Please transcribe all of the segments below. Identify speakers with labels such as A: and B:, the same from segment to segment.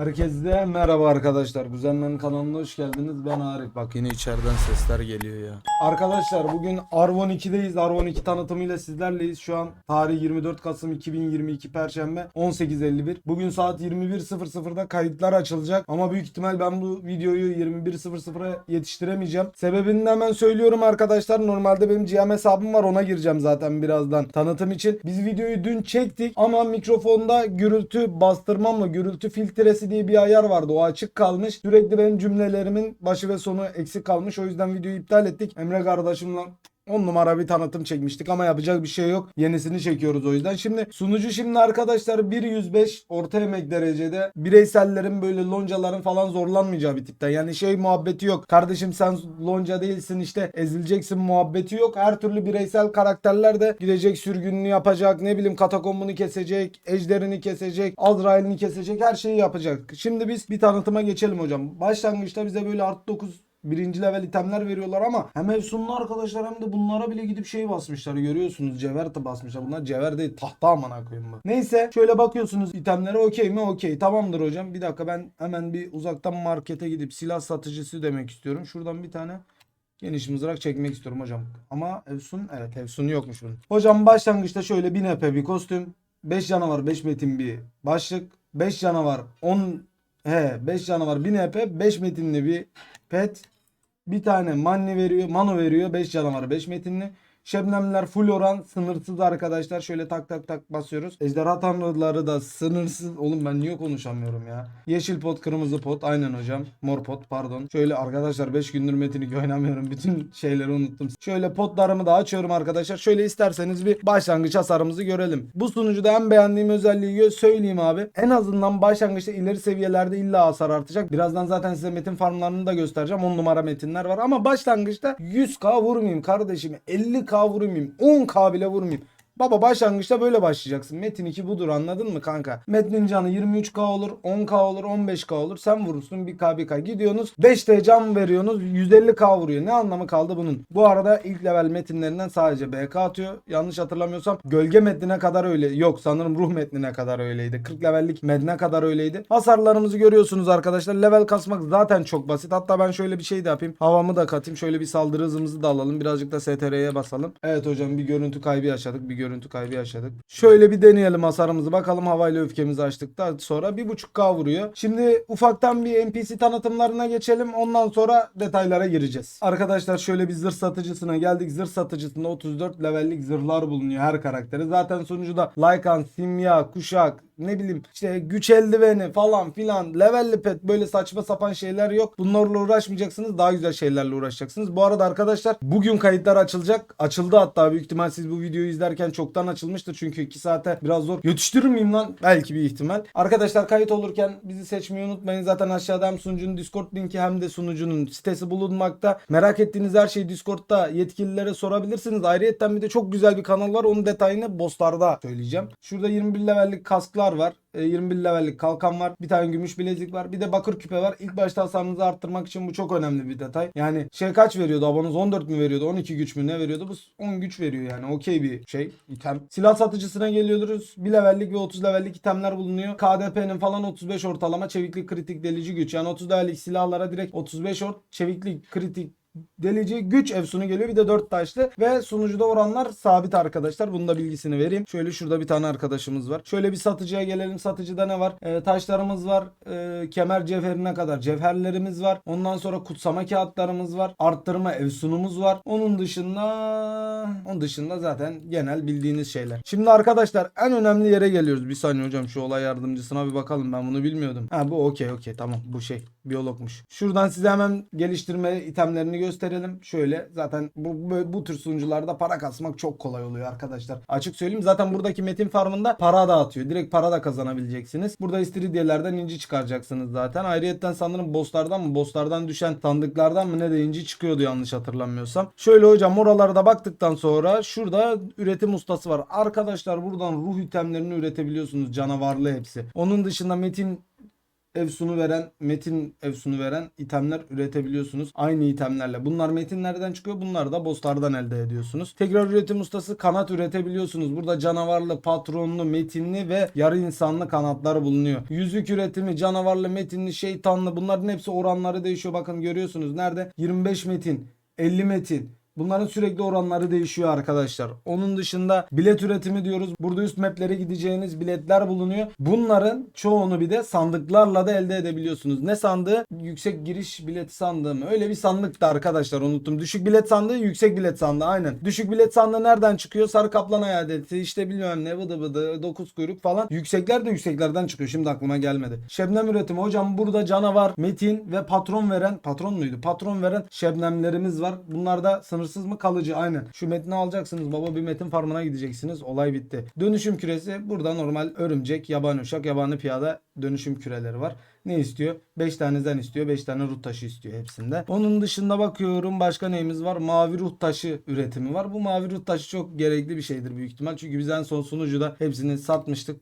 A: Herkese merhaba arkadaşlar. Güzellerin kanalına hoş geldiniz. Ben Arif. Bak yine içeriden sesler geliyor ya. Arkadaşlar bugün Arvon 2'deyiz. Arvon 2 tanıtımıyla sizlerleyiz. Şu an tarih 24 Kasım 2022 Perşembe 18.51. Bugün saat 21.00'da kayıtlar açılacak. Ama büyük ihtimal ben bu videoyu 21.00'a yetiştiremeyeceğim. Sebebini de hemen söylüyorum arkadaşlar. Normalde benim GM hesabım var. Ona gireceğim zaten birazdan tanıtım için. Biz videoyu dün çektik ama mikrofonda gürültü bastırmamla gürültü filtresi diye bir ayar vardı. O açık kalmış. Sürekli benim cümlelerimin başı ve sonu eksik kalmış. O yüzden videoyu iptal ettik. Emre kardeşimle 10 numara bir tanıtım çekmiştik ama yapacak bir şey yok. Yenisini çekiyoruz o yüzden. Şimdi sunucu şimdi arkadaşlar 1.105 orta emek derecede bireysellerin böyle loncaların falan zorlanmayacağı bir tipten. Yani şey muhabbeti yok. Kardeşim sen lonca değilsin işte ezileceksin muhabbeti yok. Her türlü bireysel karakterler de gidecek sürgününü yapacak. Ne bileyim katakombunu kesecek. Ejderini kesecek. Azrail'ini kesecek. Her şeyi yapacak. Şimdi biz bir tanıtıma geçelim hocam. Başlangıçta bize böyle artı 9 birinci level itemler veriyorlar ama hem efsunlu arkadaşlar hem de bunlara bile gidip şey basmışlar görüyorsunuz cevher basmışlar bunlar cevher değil tahta amına koyayım bu. Neyse şöyle bakıyorsunuz itemlere okey mi okey tamamdır hocam bir dakika ben hemen bir uzaktan markete gidip silah satıcısı demek istiyorum şuradan bir tane Geniş mızrak çekmek istiyorum hocam. Ama Efsun evet Efsun yokmuş bunun. Hocam başlangıçta şöyle 1000 EP bir kostüm. 5 canavar 5 metin bir başlık. 5 canavar 10 he 5 canavar 1000 EP 5 metinli bir pet. Bir tane manni veriyor, mano veriyor. 5 canavar 5 metinli. Şebnemler full oran sınırsız arkadaşlar. Şöyle tak tak tak basıyoruz. Ejderha tanrıları da sınırsız. Oğlum ben niye konuşamıyorum ya? Yeşil pot, kırmızı pot. Aynen hocam. Mor pot pardon. Şöyle arkadaşlar 5 gündür Metin'i oynamıyorum. Bütün şeyleri unuttum. Şöyle potlarımı da açıyorum arkadaşlar. Şöyle isterseniz bir başlangıç hasarımızı görelim. Bu sunucuda en beğendiğim özelliği söyleyeyim abi. En azından başlangıçta ileri seviyelerde illa hasar artacak. Birazdan zaten size metin farmlarını da göstereceğim. 10 numara metinler var ama başlangıçta 100k vurmayayım kardeşim. 50k vurmayayım. 10k bile vurmayayım. Baba başlangıçta böyle başlayacaksın. Metin 2 budur anladın mı kanka? Metnin canı 23k olur, 10k olur, 15k olur. Sen vurursun 1k 1k. Gidiyorsunuz 5t can veriyorsunuz 150k vuruyor. Ne anlamı kaldı bunun? Bu arada ilk level metinlerinden sadece BK atıyor. Yanlış hatırlamıyorsam gölge metnine kadar öyle. Yok sanırım ruh metnine kadar öyleydi. 40 levellik metne kadar öyleydi. Hasarlarımızı görüyorsunuz arkadaşlar. Level kasmak zaten çok basit. Hatta ben şöyle bir şey de yapayım. Havamı da katayım. Şöyle bir saldırı hızımızı da alalım. Birazcık da STR'ye basalım. Evet hocam bir görüntü kaybı yaşadık. Bir görüntü kaybı yaşadık. Şöyle bir deneyelim hasarımızı. Bakalım havayla öfkemizi açtıktan sonra 1.5K vuruyor. Şimdi ufaktan bir NPC tanıtımlarına geçelim. Ondan sonra detaylara gireceğiz. Arkadaşlar şöyle bir zırh satıcısına geldik. Zırh satıcısında 34 levellik zırhlar bulunuyor her karakteri. Zaten sonucuda Lycan, Simya, Kuşak, ne bileyim işte güç eldiveni falan filan levelli pet böyle saçma sapan şeyler yok. Bunlarla uğraşmayacaksınız. Daha güzel şeylerle uğraşacaksınız. Bu arada arkadaşlar bugün kayıtlar açılacak. Açıldı hatta büyük ihtimal siz bu videoyu izlerken çoktan açılmıştır. Çünkü 2 saate biraz zor. Yetiştirir miyim lan? Belki bir ihtimal. Arkadaşlar kayıt olurken bizi seçmeyi unutmayın. Zaten aşağıda hem sunucunun Discord linki hem de sunucunun sitesi bulunmakta. Merak ettiğiniz her şeyi Discord'da yetkililere sorabilirsiniz. Ayrıca bir de çok güzel bir kanal var. Onun detayını bosslarda söyleyeceğim. Şurada 21 levellik kasklar var. E, 21 levellik kalkan var. Bir tane gümüş bilezik var. Bir de bakır küpe var. İlk başta hasarınızı arttırmak için bu çok önemli bir detay. Yani şey kaç veriyordu? Abonuz 14 mü veriyordu? 12 güç mü ne veriyordu? Bu 10 güç veriyor yani. Okey bir şey. item. Silah satıcısına geliyoruz. 1 levellik ve 30 levellik itemler bulunuyor. KDP'nin falan 35 ortalama çeviklik kritik delici güç. Yani 30 levellik silahlara direkt 35 ort çeviklik kritik delici güç efsunu geliyor. Bir de 4 taşlı ve sunucuda oranlar sabit arkadaşlar. Bunun da bilgisini vereyim. Şöyle şurada bir tane arkadaşımız var. Şöyle bir satıcıya gelelim. Satıcıda ne var? Ee, taşlarımız var. Ee, kemer cevherine kadar cevherlerimiz var. Ondan sonra kutsama kağıtlarımız var. Arttırma efsunumuz var. Onun dışında onun dışında zaten genel bildiğiniz şeyler. Şimdi arkadaşlar en önemli yere geliyoruz. Bir saniye hocam şu olay yardımcısına bir bakalım. Ben bunu bilmiyordum. Ha bu okey okey tamam bu şey biyologmuş. Şuradan size hemen geliştirme itemlerini gösterelim. Şöyle zaten bu, bu, bu tür sunucularda para kasmak çok kolay oluyor arkadaşlar. Açık söyleyeyim zaten buradaki metin farmında para dağıtıyor. Direkt para da kazanabileceksiniz. Burada istiridyelerden inci çıkaracaksınız zaten. Ayrıyetten sanırım bosslardan mı bosslardan düşen sandıklardan mı ne de inci çıkıyordu yanlış hatırlamıyorsam. Şöyle hocam oralarda baktıktan sonra şurada üretim ustası var. Arkadaşlar buradan ruh itemlerini üretebiliyorsunuz canavarlı hepsi. Onun dışında metin efsunu veren, metin efsunu veren itemler üretebiliyorsunuz. Aynı itemlerle. Bunlar metinlerden çıkıyor. Bunlar da bosslardan elde ediyorsunuz. Tekrar üretim ustası kanat üretebiliyorsunuz. Burada canavarlı, patronlu, metinli ve yarı insanlı kanatlar bulunuyor. Yüzük üretimi, canavarlı, metinli, şeytanlı bunların hepsi oranları değişiyor. Bakın görüyorsunuz. Nerede? 25 metin, 50 metin. Bunların sürekli oranları değişiyor arkadaşlar. Onun dışında bilet üretimi diyoruz. Burada üst maplere gideceğiniz biletler bulunuyor. Bunların çoğunu bir de sandıklarla da elde edebiliyorsunuz. Ne sandığı? Yüksek giriş bileti sandığı mı? Öyle bir sandıktı arkadaşlar unuttum. Düşük bilet sandığı, yüksek bilet sandığı aynen. Düşük bilet sandığı nereden çıkıyor? Sarı kaplan hayaleti işte bilmem ne vıdı vıdı dokuz kuyruk falan. Yüksekler de yükseklerden çıkıyor. Şimdi aklıma gelmedi. Şebnem üretimi hocam burada canavar, metin ve patron veren patron muydu? Patron veren şebnemlerimiz var. Bunlar da sınırsız mı kalıcı aynen. Şu metni alacaksınız baba bir metin farmına gideceksiniz. Olay bitti. Dönüşüm küresi burada normal örümcek, yabani uşak, yabani piyada dönüşüm küreleri var. Ne istiyor? 5 taneden istiyor. 5 tane ruh taşı istiyor hepsinde. Onun dışında bakıyorum başka neyimiz var? Mavi ruh taşı üretimi var. Bu mavi ruh taşı çok gerekli bir şeydir büyük ihtimal. Çünkü biz en son sunucuda hepsini satmıştık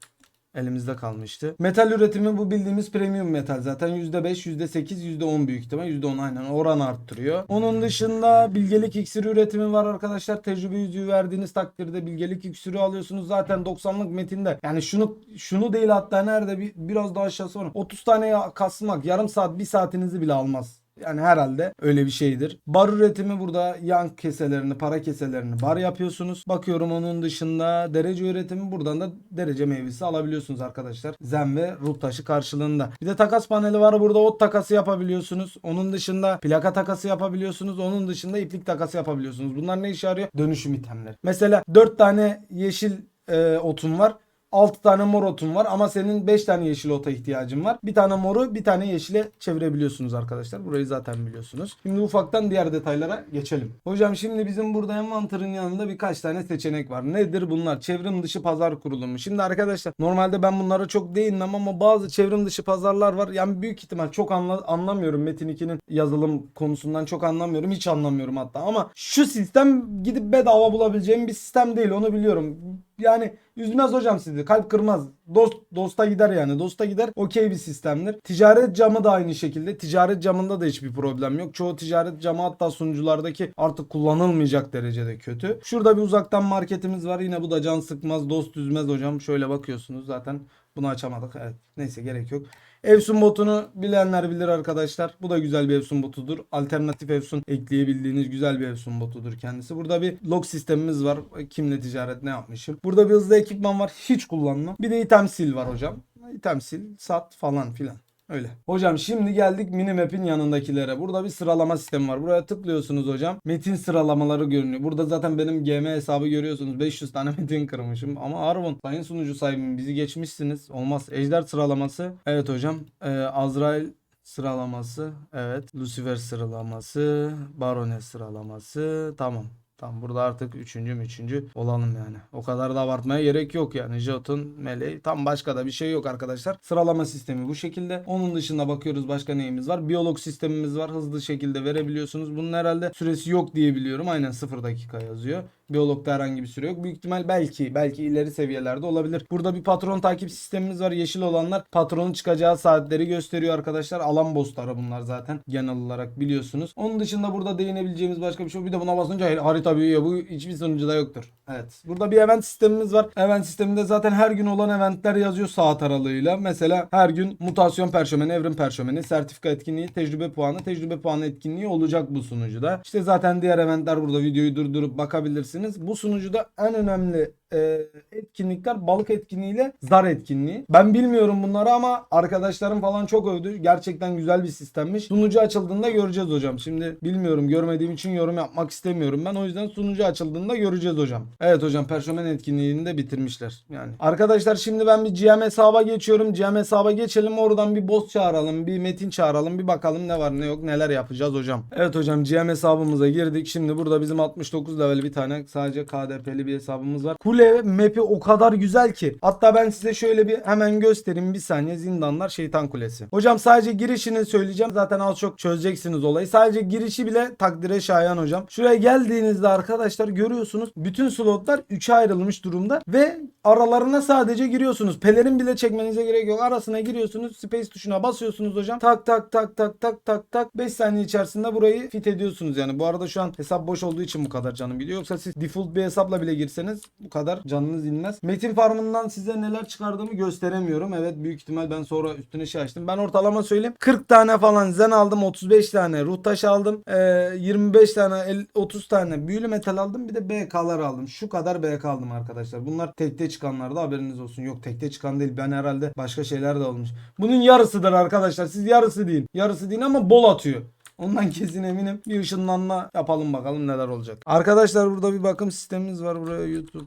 A: elimizde kalmıştı. Metal üretimi bu bildiğimiz premium metal zaten %5, %8, %10 büyük ihtimal %10 aynen oran arttırıyor. Onun dışında bilgelik iksiri üretimi var arkadaşlar. Tecrübe yüzüğü verdiğiniz takdirde bilgelik iksiri alıyorsunuz. Zaten 90'lık metinde yani şunu şunu değil hatta nerede bir, biraz daha aşağısı var. 30 tane kasmak yarım saat bir saatinizi bile almaz. Yani herhalde öyle bir şeydir. Bar üretimi burada yan keselerini, para keselerini bar yapıyorsunuz. Bakıyorum onun dışında derece üretimi buradan da derece meyvesi alabiliyorsunuz arkadaşlar. Zen ve ruh taşı karşılığında. Bir de takas paneli var. Burada ot takası yapabiliyorsunuz. Onun dışında plaka takası yapabiliyorsunuz. Onun dışında iplik takası yapabiliyorsunuz. Bunlar ne işe yarıyor? Dönüşüm itemleri. Mesela 4 tane yeşil e, otun var. 6 tane mor otun var ama senin 5 tane yeşil ota ihtiyacın var. Bir tane moru bir tane yeşile çevirebiliyorsunuz arkadaşlar. Burayı zaten biliyorsunuz. Şimdi ufaktan diğer detaylara geçelim. Hocam şimdi bizim burada envanterin yanında birkaç tane seçenek var. Nedir bunlar? Çevrim dışı pazar kurulumu. Şimdi arkadaşlar normalde ben bunlara çok değinmem ama bazı çevrim dışı pazarlar var. Yani büyük ihtimal çok anla- anlamıyorum Metin 2'nin yazılım konusundan çok anlamıyorum. Hiç anlamıyorum hatta ama şu sistem gidip bedava bulabileceğim bir sistem değil onu biliyorum. Yani üzmez hocam sizi. Kalp kırmaz. Dost dosta gider yani. Dosta gider. Okey bir sistemdir. Ticaret camı da aynı şekilde. Ticaret camında da hiçbir problem yok. Çoğu ticaret camı hatta sunuculardaki artık kullanılmayacak derecede kötü. Şurada bir uzaktan marketimiz var. Yine bu da can sıkmaz, dost üzmez hocam. Şöyle bakıyorsunuz zaten. Bunu açamadık. Evet. Neyse gerek yok. Efsun botunu bilenler bilir arkadaşlar. Bu da güzel bir Efsun botudur. Alternatif Efsun ekleyebildiğiniz güzel bir Efsun botudur kendisi. Burada bir log sistemimiz var. Kimle ticaret ne yapmışım. Burada bir hızlı ekipman var. Hiç kullanmam. Bir de item sil var hocam. İtem sil, sat falan filan. Öyle. Hocam şimdi geldik minimap'in yanındakilere. Burada bir sıralama sistemi var. Buraya tıklıyorsunuz hocam. Metin sıralamaları görünüyor. Burada zaten benim GM hesabı görüyorsunuz. 500 tane metin kırmışım. Ama Arvon sayın sunucu sahibim bizi geçmişsiniz. Olmaz. Ejder sıralaması. Evet hocam. Ee, Azrail sıralaması. Evet. Lucifer sıralaması. Barones sıralaması. Tamam. Tamam burada artık üçüncü mü üçüncü olalım yani. O kadar da abartmaya gerek yok yani. Jotun, meleği tam başka da bir şey yok arkadaşlar. Sıralama sistemi bu şekilde. Onun dışında bakıyoruz başka neyimiz var. Biyolog sistemimiz var. Hızlı şekilde verebiliyorsunuz. Bunun herhalde süresi yok diye biliyorum. Aynen 0 dakika yazıyor. Biyologda herhangi bir süre yok. Büyük ihtimal belki belki ileri seviyelerde olabilir. Burada bir patron takip sistemimiz var. Yeşil olanlar patronun çıkacağı saatleri gösteriyor arkadaşlar. Alan bossları bunlar zaten genel olarak biliyorsunuz. Onun dışında burada değinebileceğimiz başka bir şey yok. Bir de buna basınca harita büyüyor. Bu hiçbir sunucuda yoktur. Evet. Burada bir event sistemimiz var. Event sisteminde zaten her gün olan eventler yazıyor saat aralığıyla. Mesela her gün mutasyon perşömeni, evrim perşömeni, sertifika etkinliği, tecrübe puanı, tecrübe puanı etkinliği olacak bu sunucuda. İşte zaten diğer eventler burada videoyu durdurup bakabilirsiniz. Bu sunucuda en önemli e, etkinlikler balık etkinliğiyle zar etkinliği. Ben bilmiyorum bunları ama arkadaşlarım falan çok övdü. Gerçekten güzel bir sistemmiş. Sunucu açıldığında göreceğiz hocam. Şimdi bilmiyorum görmediğim için yorum yapmak istemiyorum ben. O yüzden sunucu açıldığında göreceğiz hocam. Evet hocam perşömen etkinliğini de bitirmişler. Yani arkadaşlar şimdi ben bir GM hesaba geçiyorum. GM hesaba geçelim oradan bir boss çağıralım. Bir metin çağıralım. Bir bakalım ne var ne yok neler yapacağız hocam. Evet hocam GM hesabımıza girdik. Şimdi burada bizim 69 level bir tane sadece KDP'li bir hesabımız var. Kule kule map'i o kadar güzel ki. Hatta ben size şöyle bir hemen göstereyim bir saniye. Zindanlar Şeytan Kulesi. Hocam sadece girişini söyleyeceğim. Zaten az çok çözeceksiniz olayı. Sadece girişi bile takdire şayan hocam. Şuraya geldiğinizde arkadaşlar görüyorsunuz. Bütün slotlar 3'e ayrılmış durumda ve aralarına sadece giriyorsunuz. Pelerin bile çekmenize gerek yok. Arasına giriyorsunuz. Space tuşuna basıyorsunuz hocam. Tak tak tak tak tak tak tak. 5 saniye içerisinde burayı fit ediyorsunuz yani. Bu arada şu an hesap boş olduğu için bu kadar canım gidiyor. Yoksa siz default bir hesapla bile girseniz bu kadar canınız inmez. Metin farmından size neler çıkardığımı gösteremiyorum. Evet büyük ihtimal ben sonra üstüne şey açtım. Ben ortalama söyleyeyim. 40 tane falan zen aldım. 35 tane ruh taşı aldım. Ee, 25 tane el- 30 tane büyülü metal aldım. Bir de BK'lar aldım. Şu kadar BK aldım arkadaşlar. Bunlar tekte çıkanlarda haberiniz olsun. Yok tekte çıkan değil. Ben herhalde başka şeyler de almış. Bunun yarısıdır arkadaşlar. Siz yarısı değil. Yarısı değil ama bol atıyor. Ondan kesin eminim. Bir ışınlanma yapalım bakalım neler olacak. Arkadaşlar burada bir bakım sistemimiz var. Buraya YouTube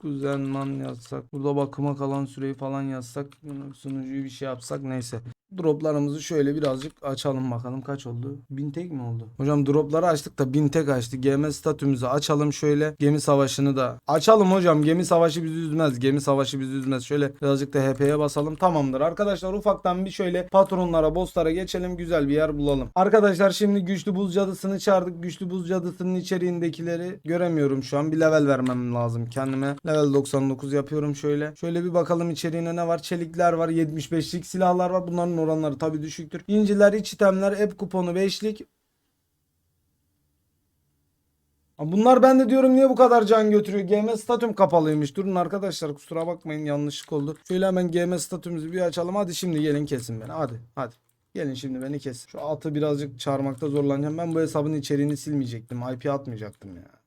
A: Kuzenman yazsak. Burada bakıma kalan süreyi falan yazsak. Sunucuyu bir şey yapsak neyse. Droplarımızı şöyle birazcık açalım bakalım kaç oldu? 1000 tek mi oldu? Hocam dropları açtık da 1000 tek açtık. GM statümüzü açalım şöyle. Gemi savaşını da açalım hocam. Gemi savaşı bizi üzmez. Gemi savaşı bizi üzmez. Şöyle birazcık da HP'ye basalım. Tamamdır. Arkadaşlar ufaktan bir şöyle patronlara, bosslara geçelim. Güzel bir yer bulalım. Arkadaşlar şimdi güçlü buz cadısını çağırdık. Güçlü buz cadısının içeriğindekileri göremiyorum şu an. Bir level vermem lazım kendime. Level 99 yapıyorum şöyle. Şöyle bir bakalım içeriğine ne var? Çelikler var. 75'lik silahlar var. Bunların oranları tabii düşüktür. İnciler, iç itemler, app kuponu 5'lik. Aa, Bunlar ben de diyorum niye bu kadar can götürüyor? GM statüm kapalıymış. Durun arkadaşlar kusura bakmayın yanlışlık oldu. Şöyle hemen GM statümümüzü bir açalım. Hadi şimdi gelin kesin beni. Hadi hadi. Gelin şimdi beni kes. Şu atı birazcık çağırmakta zorlanacağım. Ben bu hesabın içeriğini silmeyecektim. IP atmayacaktım ya.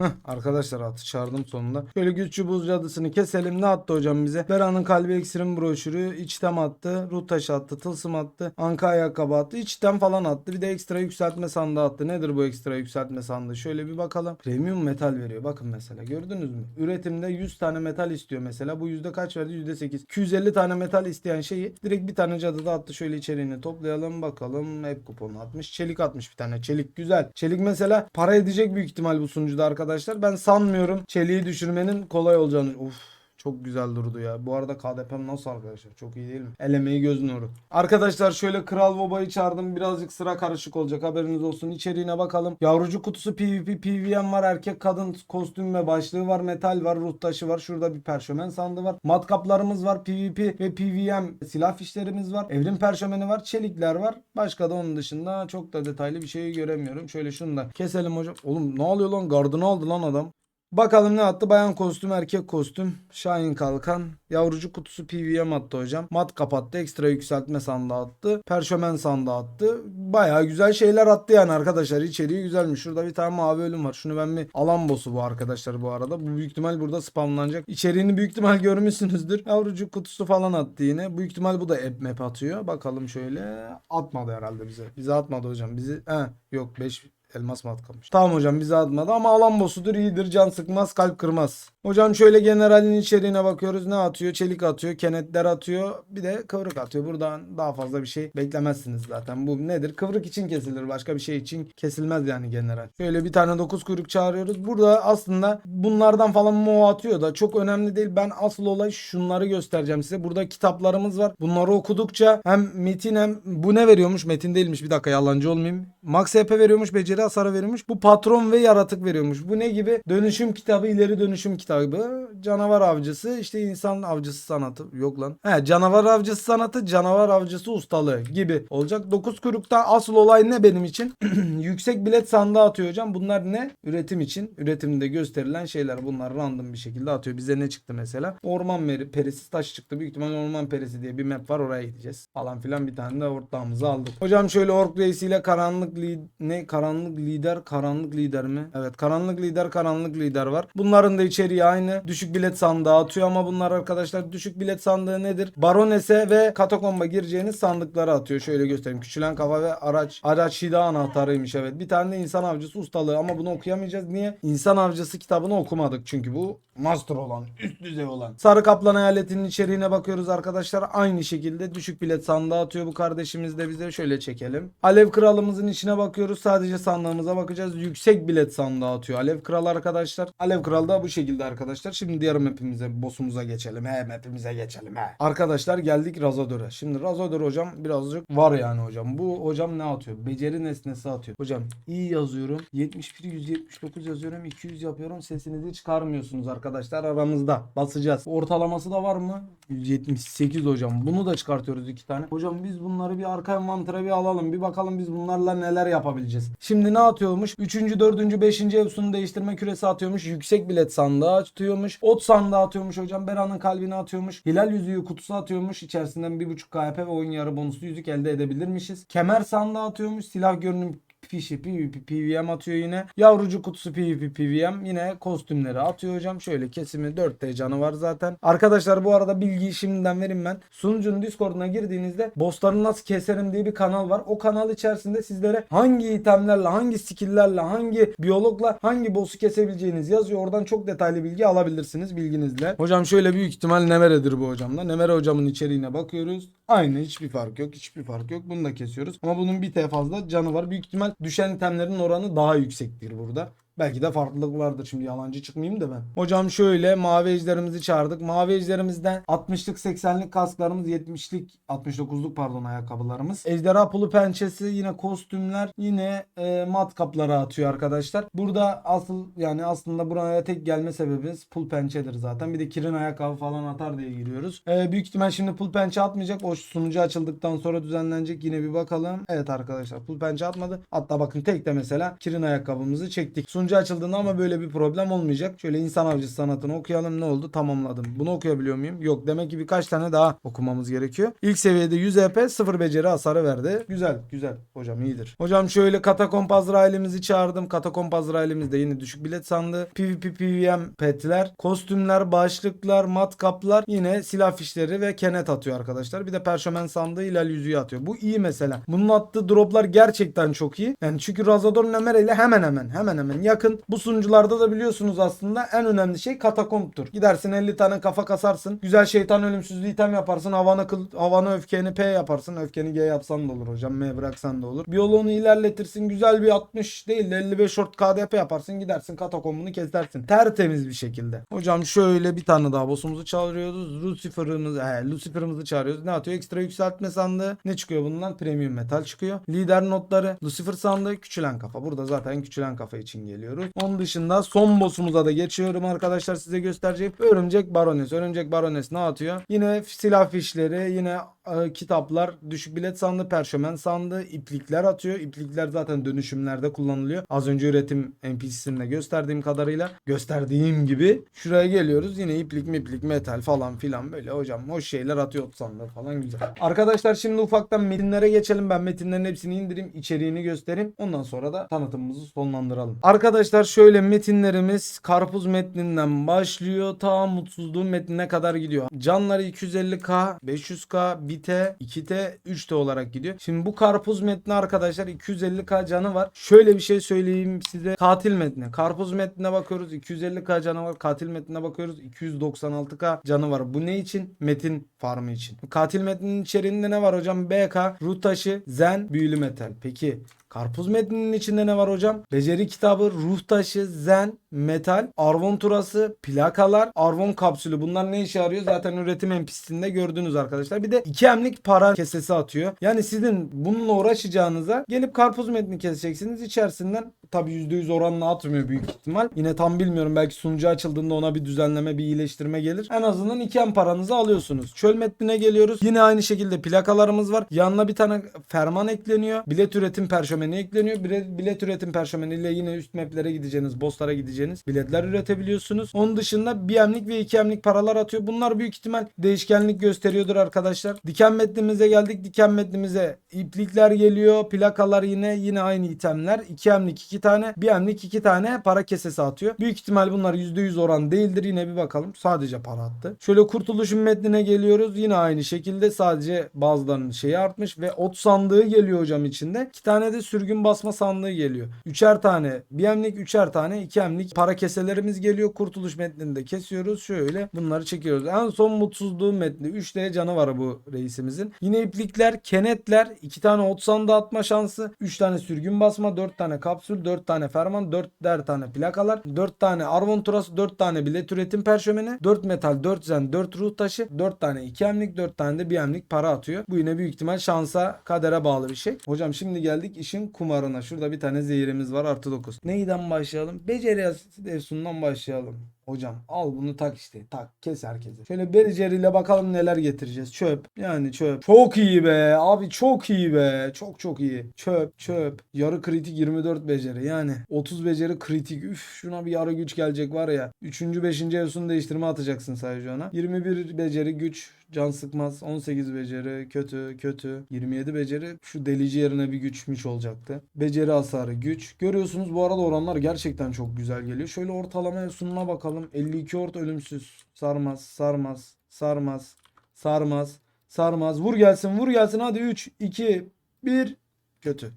A: Heh, arkadaşlar atı çağırdım sonunda. Şöyle güçlü buz cadısını keselim. Ne attı hocam bize? Bera'nın kalbi eksirim broşürü. içtem attı. Ruh taşı attı. Tılsım attı. Anka ayakkabı attı. içtem falan attı. Bir de ekstra yükseltme sandığı attı. Nedir bu ekstra yükseltme sandığı? Şöyle bir bakalım. Premium metal veriyor. Bakın mesela gördünüz mü? Üretimde 100 tane metal istiyor mesela. Bu yüzde kaç verdi? Yüzde 8. 250 tane metal isteyen şeyi direkt bir tane cadıda attı. Şöyle içeriğini toplayalım bakalım. Hep kuponu atmış. Çelik atmış bir tane. Çelik güzel. Çelik mesela para edecek büyük ihtimal bu sunucuda arkadaşlar. Ben sanmıyorum çeliği düşürmenin kolay olacağını. Uf çok güzel durdu ya. Bu arada KDP'm nasıl arkadaşlar? Çok iyi değil mi? Elemeyi göz nuru. Arkadaşlar şöyle Kral Boba'yı çağırdım. Birazcık sıra karışık olacak. Haberiniz olsun. İçeriğine bakalım. Yavrucu kutusu PvP, PvM var. Erkek kadın kostüm ve başlığı var. Metal var. Ruh taşı var. Şurada bir perşömen sandığı var. Matkaplarımız var. PvP ve PvM silah fişlerimiz var. Evrim perşömeni var. Çelikler var. Başka da onun dışında çok da detaylı bir şey göremiyorum. Şöyle şunu da keselim hocam. Oğlum ne oluyor lan? Gardını aldı lan adam. Bakalım ne attı? Bayan kostüm, erkek kostüm, Şahin kalkan, yavrucu kutusu PVM attı hocam. Mat kapattı, ekstra yükseltme sandığı attı. Perşömen sandığı attı. Bayağı güzel şeyler attı yani arkadaşlar. İçeriği güzelmiş. Şurada bir tane mavi ölüm var. Şunu ben bir alan boss'u bu arkadaşlar bu arada. Bu büyük ihtimal burada spamlanacak. İçeriğini büyük ihtimal görmüşsünüzdür. Yavrucu kutusu falan attı yine. Büyük ihtimal bu da app map atıyor. Bakalım şöyle. Atmadı herhalde bize. Bize atmadı hocam. Bizi he yok 5 Elmas mı atmamış? Tamam hocam bize atmadı ama alan bossudur iyidir can sıkmaz kalp kırmaz. Hocam şöyle generalin içeriğine bakıyoruz ne atıyor? Çelik atıyor, kenetler atıyor bir de kıvrık atıyor. Buradan daha fazla bir şey beklemezsiniz zaten. Bu nedir? Kıvrık için kesilir başka bir şey için kesilmez yani general. Şöyle bir tane 9 kuyruk çağırıyoruz. Burada aslında bunlardan falan mo atıyor da çok önemli değil. Ben asıl olay şunları göstereceğim size. Burada kitaplarımız var. Bunları okudukça hem metin hem bu ne veriyormuş? Metin değilmiş bir dakika yalancı olmayayım. Max HP veriyormuş, beceri hasarı veriyormuş. Bu patron ve yaratık veriyormuş. Bu ne gibi? Dönüşüm kitabı, ileri dönüşüm kitabı. Canavar avcısı, işte insan avcısı sanatı. Yok lan. He, canavar avcısı sanatı, canavar avcısı ustalığı gibi olacak. 9 kuyrukta asıl olay ne benim için? Yüksek bilet sandığı atıyor hocam. Bunlar ne? Üretim için. Üretimde gösterilen şeyler. Bunlar random bir şekilde atıyor. Bize ne çıktı mesela? Orman perisi taş çıktı. Büyük ihtimalle orman perisi diye bir map var. Oraya gideceğiz. Falan filan bir tane de ortağımızı aldık. Hocam şöyle ork reisiyle karanlık ne karanlık lider karanlık lider mi? Evet karanlık lider karanlık lider var. Bunların da içeriği aynı. Düşük bilet sandığı atıyor ama bunlar arkadaşlar düşük bilet sandığı nedir? Baronese ve katakomba gireceğiniz sandıkları atıyor. Şöyle göstereyim. Küçülen kafa ve araç araç hida anahtarıymış evet. Bir tane de insan avcısı ustalığı ama bunu okuyamayacağız. Niye? İnsan avcısı kitabını okumadık çünkü bu master olan, üst düzey olan. Sarı Kaplan eyaletinin içeriğine bakıyoruz arkadaşlar. Aynı şekilde düşük bilet sandığı atıyor bu kardeşimiz de bize. Şöyle çekelim. Alev kralımızın içine bakıyoruz. Sadece sandığı sandığımıza bakacağız. Yüksek bilet sandığı atıyor. Alev Kral arkadaşlar. Alev Kral da bu şekilde arkadaşlar. Şimdi diğer mapimize, boss'umuza geçelim. He mapimize geçelim he. Arkadaşlar geldik Razador'a. Şimdi Razador hocam birazcık var yani hocam. Bu hocam ne atıyor? Beceri nesnesi atıyor. Hocam iyi yazıyorum. 71 179 yazıyorum. 200 yapıyorum. Sesinizi çıkarmıyorsunuz arkadaşlar aramızda. Basacağız. Ortalaması da var mı? 178 hocam. Bunu da çıkartıyoruz iki tane. Hocam biz bunları bir arka envantere bir alalım. Bir bakalım biz bunlarla neler yapabileceğiz. Şimdi ne atıyormuş? 3. 4. 5. evsunu değiştirme küresi atıyormuş. Yüksek bilet sandığı atıyormuş. Ot sandığı atıyormuş hocam. Bera'nın kalbini atıyormuş. Hilal yüzüğü kutusu atıyormuş. İçerisinden 1.5 KP ve oyun yarı bonuslu yüzük elde edebilirmişiz. Kemer sandığı atıyormuş. Silah görünüm Fişi PvP PVM atıyor yine. Yavrucu kutusu PvP PVM yine kostümleri atıyor hocam. Şöyle kesimi 4T canı var zaten. Arkadaşlar bu arada bilgiyi şimdiden vereyim ben. Sunucunun Discord'una girdiğinizde bossları nasıl keserim diye bir kanal var. O kanal içerisinde sizlere hangi itemlerle, hangi skill'lerle, hangi biyologla hangi boss'u kesebileceğiniz yazıyor. Oradan çok detaylı bilgi alabilirsiniz bilginizle. Hocam şöyle büyük ihtimal Nemere'dir bu hocamda. Nemere hocamın içeriğine bakıyoruz. Aynı hiçbir fark yok. Hiçbir fark yok. Bunu da kesiyoruz. Ama bunun bir T fazla canı var. Büyük ihtimal düşen itemlerin oranı daha yüksektir burada. Belki de farklılık vardır şimdi yalancı çıkmayayım da ben. Hocam şöyle mavi ejderimizi çağırdık. Mavi ejderimizden 60'lık 80'lik kasklarımız 70'lik 69'luk pardon ayakkabılarımız. Ejderha pulu pençesi yine kostümler yine e, mat kapları atıyor arkadaşlar. Burada asıl yani aslında buraya tek gelme sebebimiz pul pençedir zaten. Bir de kirin ayakkabı falan atar diye giriyoruz. E, büyük ihtimal şimdi pul pençe atmayacak. O sunucu açıldıktan sonra düzenlenecek. Yine bir bakalım. Evet arkadaşlar pul pençe atmadı. Hatta bakın tek de mesela kirin ayakkabımızı çektik. Sunucu açıldığında ama böyle bir problem olmayacak. Şöyle insan avcısı sanatını okuyalım. Ne oldu? Tamamladım. Bunu okuyabiliyor muyum? Yok. Demek ki birkaç tane daha okumamız gerekiyor. İlk seviyede 100 EP 0 beceri hasarı verdi. Güzel. Güzel. Hocam iyidir. Hocam şöyle katakomb Azrail'imizi çağırdım. Katakomb Azrail'imizde yine düşük bilet sandı. PvP PvM petler, kostümler, başlıklar, matkaplar yine silah fişleri ve kenet atıyor arkadaşlar. Bir de perşemen sandığı ilal yüzüğü atıyor. Bu iyi mesela. Bunun attığı droplar gerçekten çok iyi. Yani çünkü Razador Nemere ile hemen hemen hemen hemen yakın. Bu sunucularda da biliyorsunuz aslında en önemli şey katakomptur. Gidersin 50 tane kafa kasarsın. Güzel şeytan ölümsüzlüğü item yaparsın. Havanı, kıl, havanı öfkeni P yaparsın. Öfkeni G yapsan da olur hocam. M bıraksan da olur. Biyoloğunu ilerletirsin. Güzel bir 60 değil de 55 short KDP yaparsın. Gidersin katakombunu kesersin. Tertemiz bir şekilde. Hocam şöyle bir tane daha boss'umuzu çağırıyoruz. Lucifer'ımızı, he, Lucifer'ımızı çağırıyoruz. Ne atıyor? Ekstra yükseltme sandığı. Ne çıkıyor bundan? Premium metal çıkıyor. Lider notları. Lucifer sandığı. Küçülen kafa. Burada zaten küçülen kafa için geliyoruz. Onun dışında son boss'umuza da geçiyorum arkadaşlar size göstereceğim. Örümcek Barones. Örümcek Barones ne atıyor? Yine silah fişleri, yine e, kitaplar, düşük bilet sandığı, perşemen sandığı, iplikler atıyor. İplikler zaten dönüşümlerde kullanılıyor. Az önce üretim NPC'simde gösterdiğim kadarıyla gösterdiğim gibi şuraya geliyoruz. Yine iplik, miplik, metal falan filan böyle hocam hoş şeyler atıyor sandığı falan güzel. Arkadaşlar şimdi ufaktan metinlere geçelim. Ben metinlerin hepsini indireyim, içeriğini göstereyim. Ondan sonra da tanıtımımızı sonlandıralım. Arkadaşlar şöyle metinlerimiz karpuz metninden başlıyor. Ta mutsuzluğun metnine kadar gidiyor. Canları 250k, 500k, bite, 2t, 3t olarak gidiyor. Şimdi bu karpuz metni arkadaşlar 250k canı var. Şöyle bir şey söyleyeyim size. Katil metni. Karpuz metnine bakıyoruz 250k canı var. Katil metnine bakıyoruz 296k canı var. Bu ne için? Metin farmı için. Katil metninin içeriğinde ne var hocam? BK, ruh taşı, zen, büyülü metal. Peki Karpuz metninin içinde ne var hocam? Beceri kitabı, ruh taşı, zen, metal, arvon turası, plakalar, arvon kapsülü. Bunlar ne işe yarıyor? Zaten üretim NPC'sinde gördünüz arkadaşlar. Bir de iki emlik para kesesi atıyor. Yani sizin bununla uğraşacağınıza gelip karpuz metni keseceksiniz. İçerisinden tabi %100 oranla atmıyor büyük ihtimal. Yine tam bilmiyorum. Belki sunucu açıldığında ona bir düzenleme, bir iyileştirme gelir. En azından iki em paranızı alıyorsunuz. Çöl metnine geliyoruz. Yine aynı şekilde plakalarımız var. Yanına bir tane ferman ekleniyor. Bilet üretim perşemeni ekleniyor. Bilet, bilet üretim perşemeniyle yine üst maplere gideceğiniz, bosslara gideceğiniz biletler üretebiliyorsunuz. Onun dışında bir emlik ve iki emlik paralar atıyor. Bunlar büyük ihtimal değişkenlik gösteriyordur arkadaşlar. Diken metnimize geldik. Diken metnimize iplikler geliyor. Plakalar yine yine aynı itemler. İki emlik iki tane. Bir emlik iki tane para kesesi atıyor. Büyük ihtimal bunlar %100 oran değildir. Yine bir bakalım. Sadece para attı. Şöyle kurtuluşun metnine geliyoruz. Yine aynı şekilde sadece bazılarının şeyi artmış ve ot sandığı geliyor hocam içinde. İki tane de sürgün basma sandığı geliyor. Üçer tane BM'lik, üçer tane 2M'lik para keselerimiz geliyor. Kurtuluş metninde kesiyoruz. Şöyle bunları çekiyoruz. En son mutsuzluğun metni. 3D canı var bu reisimizin. Yine iplikler, kenetler, 2 tane ot sandığı atma şansı, 3 tane sürgün basma, 4 tane kapsül, 4 tane ferman, 4 tane plakalar, 4 tane arvon turası, 4 tane bilet üretim perşömeni, 4 metal, 4 zen, 4 ruh taşı, 4 tane 2M'lik, 4 tane de 1M'lik para atıyor. Bu yine büyük ihtimal şansa, kadere bağlı bir şey. Hocam şimdi geldik işin kumarına. Şurada bir tane zehirimiz var artı 9. Neyden başlayalım? Beceri Efsun'dan başlayalım. Hocam al bunu tak işte. Tak kes herkese. Şöyle beceriyle bakalım neler getireceğiz. Çöp. Yani çöp. Çok iyi be. Abi çok iyi be. Çok çok iyi. Çöp çöp. Yarı kritik 24 beceri. Yani 30 beceri kritik. Üf şuna bir yarı güç gelecek var ya. 3. 5. Efsun değiştirme atacaksın sadece ona. 21 beceri güç. Can sıkmaz. 18 beceri kötü kötü. 27 beceri şu delici yerine bir güçmüş olacaktı. Beceri hasarı güç. Görüyorsunuz bu arada oranlar gerçekten çok güzel geliyor. Şöyle ortalama Efsun'una bakalım. 52 ort ölümsüz. Sarmaz sarmaz sarmaz sarmaz sarmaz. Vur gelsin vur gelsin hadi 3 2 1 kötü.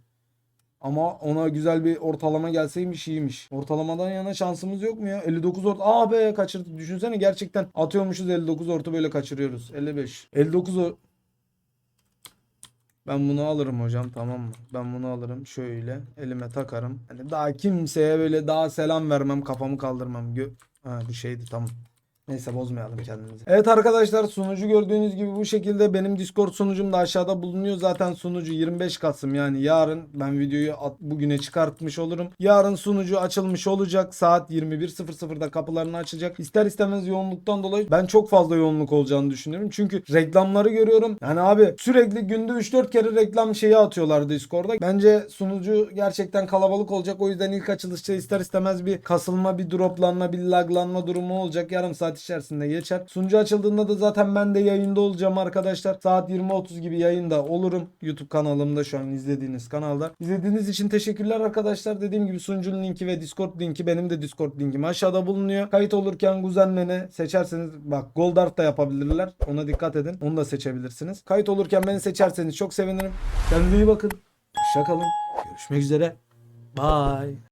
A: Ama ona güzel bir ortalama gelseymiş iyiymiş. Ortalamadan yana şansımız yok mu ya? 59 ort. Aa be kaçırdık. Düşünsene gerçekten atıyormuşuz 59 ortu böyle kaçırıyoruz. 55. 59 or... Ben bunu alırım hocam tamam mı? Ben bunu alırım şöyle elime takarım. Hani daha kimseye böyle daha selam vermem kafamı kaldırmam. Gö ha, bu şeydi tamam. Neyse bozmayalım kendimizi. Evet arkadaşlar sunucu gördüğünüz gibi bu şekilde benim Discord sunucum da aşağıda bulunuyor. Zaten sunucu 25 Kasım yani yarın ben videoyu bugüne çıkartmış olurum. Yarın sunucu açılmış olacak. Saat 21.00'da kapılarını açacak. İster istemez yoğunluktan dolayı ben çok fazla yoğunluk olacağını düşünüyorum. Çünkü reklamları görüyorum. Yani abi sürekli günde 3-4 kere reklam şeyi atıyorlar Discord'da. Bence sunucu gerçekten kalabalık olacak. O yüzden ilk açılışta ister istemez bir kasılma, bir droplanma, bir laglanma durumu olacak. Yarım saat içerisinde geçer. Sunucu açıldığında da zaten ben de yayında olacağım arkadaşlar. Saat 20.30 gibi yayında olurum. YouTube kanalımda şu an izlediğiniz kanalda. İzlediğiniz için teşekkürler arkadaşlar. Dediğim gibi sunucunun linki ve Discord linki benim de Discord linkim aşağıda bulunuyor. Kayıt olurken kuzenmeni seçerseniz bak Goldart da yapabilirler. Ona dikkat edin. Onu da seçebilirsiniz. Kayıt olurken beni seçerseniz çok sevinirim. Kendinize iyi bakın. Hoşçakalın. Görüşmek üzere. Bye.